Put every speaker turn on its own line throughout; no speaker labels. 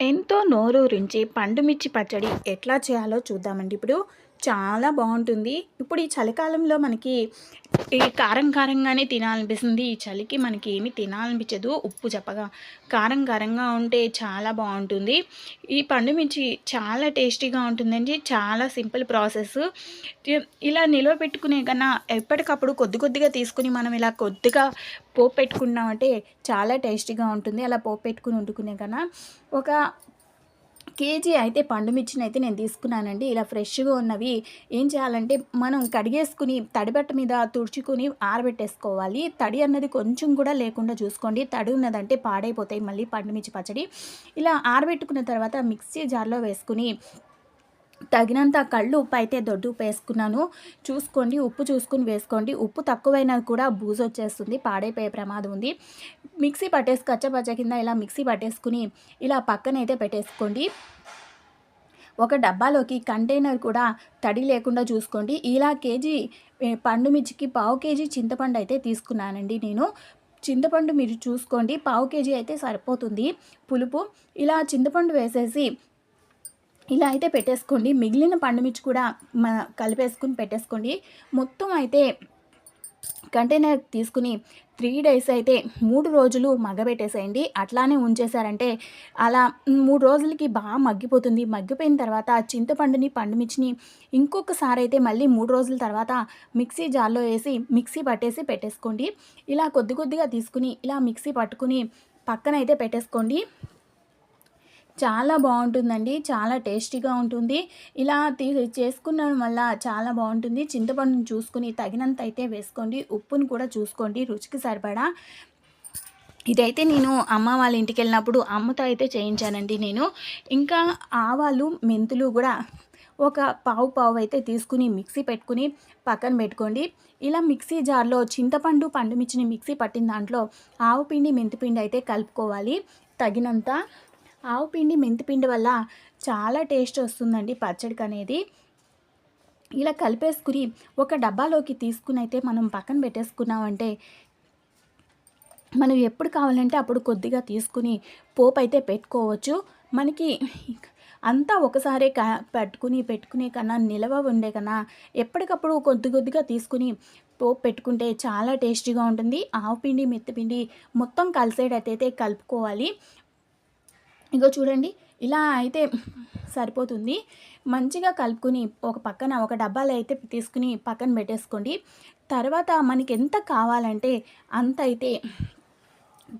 ఎంతో నోరూరించి పండుమిర్చి పచ్చడి ఎట్లా చేయాలో చూద్దామండి. ఇప్పుడు చాలా బాగుంటుంది. ఇప్పుడు ఈ చలికాలంలో మనకి ఈ కారం కారంగానే తినాలనిపిస్తుంది. ఈ చలికి మనకి ఏమి తినాలనిపించదు. ఉప్పు చెప్పగా కారం కారంగా ఉంటే చాలా బాగుంటుంది. ఈ పండుమిర్చి చాలా టేస్టీగా ఉంటుందండి. చాలా సింపుల్ ప్రాసెస్. ఇలా నిల్వ పెట్టుకునే కన్నా ఎప్పటికప్పుడు కొద్ది కొద్దిగా తీసుకుని మనం ఇలా కొద్దిగా పోపు పెట్టుకున్నామంటే చాలా టేస్టీగా ఉంటుంది. అలా పోపు పెట్టుకుని వండుకునే కన్నా ఒక కేజీ అయితే పండు మిర్చిని అయితే నేను తీసుకున్నానండి. ఇలా ఫ్రెష్గా ఉన్నవి ఏం చేయాలంటే మనం కడిగేసుకుని తడిబట్ట మీద తుడుచుకుని ఆరబెట్టేసుకోవాలి. తడి అన్నది కొంచెం కూడా లేకుండా చూసుకోండి. తడి ఉన్నదంటే పాడైపోతాయి మళ్ళీ పండుమిర్చి పచ్చడి. ఇలా ఆరబెట్టుకున్న తర్వాత మిక్సీ జార్లో వేసుకుని తగినంత కళ్ళు ఉప్పు అయితే దొడ్డు ఉప్పు వేసుకున్నాను. చూసుకోండి ఉప్పు చూసుకుని వేసుకోండి. ఉప్పు తక్కువైనా కూడా బూజు వచ్చేస్తుంది పాడైపోయే ప్రమాదం ఉంది. మిక్సీ పట్టేసి కచ్చపచ్చ కింద ఇలా మిక్సీ పట్టేసుకుని ఇలా పక్కన అయితే పెట్టేసుకోండి. ఒక డబ్బాలోకి కంటైనర్ కూడా తడి లేకుండా చూసుకోండి. ఇలా కేజీ పండు మిర్చికి పావు కేజీ చింతపండు అయితే తీసుకున్నానండి నేను. చింతపండు మీరు చూసుకోండి పావు కేజీ అయితే సరిపోతుంది. పులుపు ఇలా చింతపండు వేసేసి ఇలా అయితే పెట్టేసుకోండి. మిగిలిన పండుమిర్చి కూడా మన కలిపేసుకుని పెట్టేసుకోండి. మొత్తం అయితే కంటైనర్ తీసుకుని త్రీ డేస్ అయితే మూడు రోజులు మగ్గబెట్టేసేయండి. అట్లానే ఉంచేశారంటే అలా మూడు రోజులకి బాగా మగ్గిపోతుంది. మగ్గిపోయిన తర్వాత చింతపండుని పండుమిర్చిని ఇంకొకసారి అయితే మళ్ళీ మూడు రోజుల తర్వాత మిక్సీ జార్లో వేసి మిక్సీ పట్టేసి పెట్టేసుకోండి. ఇలా కొద్ది కొద్దిగా తీసుకుని ఇలా మిక్సీ పట్టుకుని పక్కన అయితే పెట్టేసుకోండి. చాలా బాగుంటుందండి. చాలా టేస్టీగా ఉంటుంది. ఇలా తీ చేసుకున్న వల్ల చాలా బాగుంటుంది. చింతపండుని చూసుకుని తగినంత అయితే వేసుకోండి. ఉప్పును కూడా చూసుకోండి. రుచికి సరిపడా. ఇదైతే నేను అమ్మ వాళ్ళ ఇంటికి వెళ్ళినప్పుడు అమ్మతో అయితే చేయించానండి నేను. ఇంకా ఆవాలు మెంతులు కూడా ఒక పావు పావు అయితే తీసుకుని మిక్సీ పెట్టుకుని పక్కన పెట్టుకోండి. ఇలా మిక్సీ జార్లో చింతపండు పండుమిర్చిని మిక్సీ పట్టిన దాంట్లో ఆవు పిండి మెంతిపిండి అయితే కలుపుకోవాలి. తగినంత ఆవు పిండి మెంతిపిండి వల్ల చాలా టేస్ట్ వస్తుందండి పచ్చడికి అనేది. ఇలా కలిపేసుకుని ఒక డబ్బాలోకి తీసుకుని అయితే మనం పక్కన పెట్టేసుకున్నామంటే మనం ఎప్పుడు కావాలంటే అప్పుడు కొద్దిగా తీసుకుని పోపు అయితే పెట్టుకోవచ్చు. మనకి అంతా ఒకసారే క పెట్టుకుని పెట్టుకునే కన్నా నిలవ ఉండే కన్నా ఎప్పటికప్పుడు కొద్ది కొద్దిగా తీసుకుని పోపు పెట్టుకుంటే చాలా టేస్టీగా ఉంటుంది. ఆవు పిండి మెత్తపిండి మొత్తం కలిసేటట్టయితే కలుపుకోవాలి. ఇగో చూడండి ఇలా అయితే సరిపోతుంది. మంచిగా కలుపుకొని ఒక పక్కన ఒక డబ్బాలో అయితే తీసుకుని పక్కన పెట్టేసుకోండి. తర్వాత మనకి ఎంత కావాలంటే అంత అయితే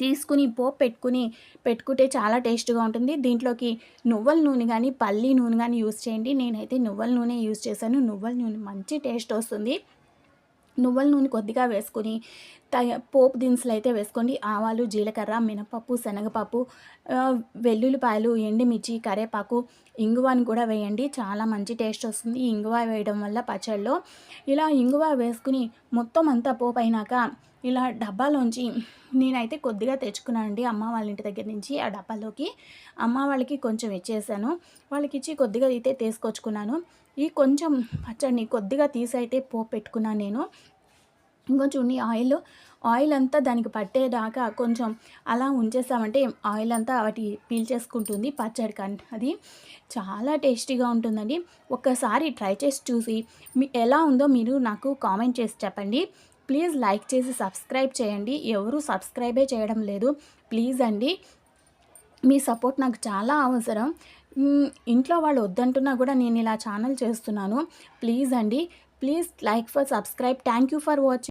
తీసుకుని పోపు పెట్టుకుని పెట్టుకుంటే చాలా టేస్ట్గా ఉంటుంది. దీంట్లోకి నువ్వుల నూనె కానీ పల్లి నూనె కానీ యూస్ చేయండి. నేనైతే నువ్వుల నూనె యూస్ చేశాను. నువ్వుల నూనె మంచి టేస్ట్ వస్తుంది. నువ్వుల నూనె కొద్దిగా వేసుకొని పోపు దినుసులు అయితే వేసుకోండి. ఆవాలు జీలకర్ర మినపప్పు శనగపప్పు వెల్లుల్లిపాయలు ఎండుమిర్చి కరేపాకు ఇంగువాని కూడా వేయండి. చాలా మంచి టేస్ట్ వస్తుంది. ఇంగువ వేయడం వల్ల పచ్చళ్ళలో ఇలా ఇంగువ వేసుకుని మొత్తం అంతా పోపు అయినాక ఇలా డబ్బాలోంచి నేనైతే కొద్దిగా తెచ్చుకున్నానండి అమ్మ వాళ్ళ ఇంటి దగ్గర నుంచి ఆ డబ్బాలోకి. అమ్మ వాళ్ళకి కొంచెం ఇచ్చేసాను. వాళ్ళకి ఇచ్చి కొద్దిగా అయితే తీసుకొచ్చుకున్నాను. ఈ కొంచెం పచ్చడిని కొద్దిగా తీసి అయితే పోపు పెట్టుకున్నాను నేను. ఇంకొంచెం ఆయిల్. ఆయిల్ అంతా దానికి పట్టేదాకా కొంచెం అలా ఉంచేసామంటే ఆయిల్ అంతా వాటి పీల్చేసుకుంటుంది పచ్చడి కానీ అది చాలా టేస్టీగా ఉంటుందండి. ఒక్కసారి ట్రై చేసి చూసి మీ ఎలా ఉందో మీరు నాకు కామెంట్ చేసి చెప్పండి. ప్లీజ్ లైక్ చేసి సబ్స్క్రైబ్ చేయండి. ఎవరు సబ్స్క్రైబే చేయడం లేదు. ప్లీజ్ అండి. మీ సపోర్ట్ నాకు చాలా అవసరం. ఇంట్లో వాళ్ళు వద్దంటున్నా కూడా నేను ఇలా ఛానల్ చేస్తున్నాను. ప్లీజ్ అండి. Please like for subscribe. Thank you for watching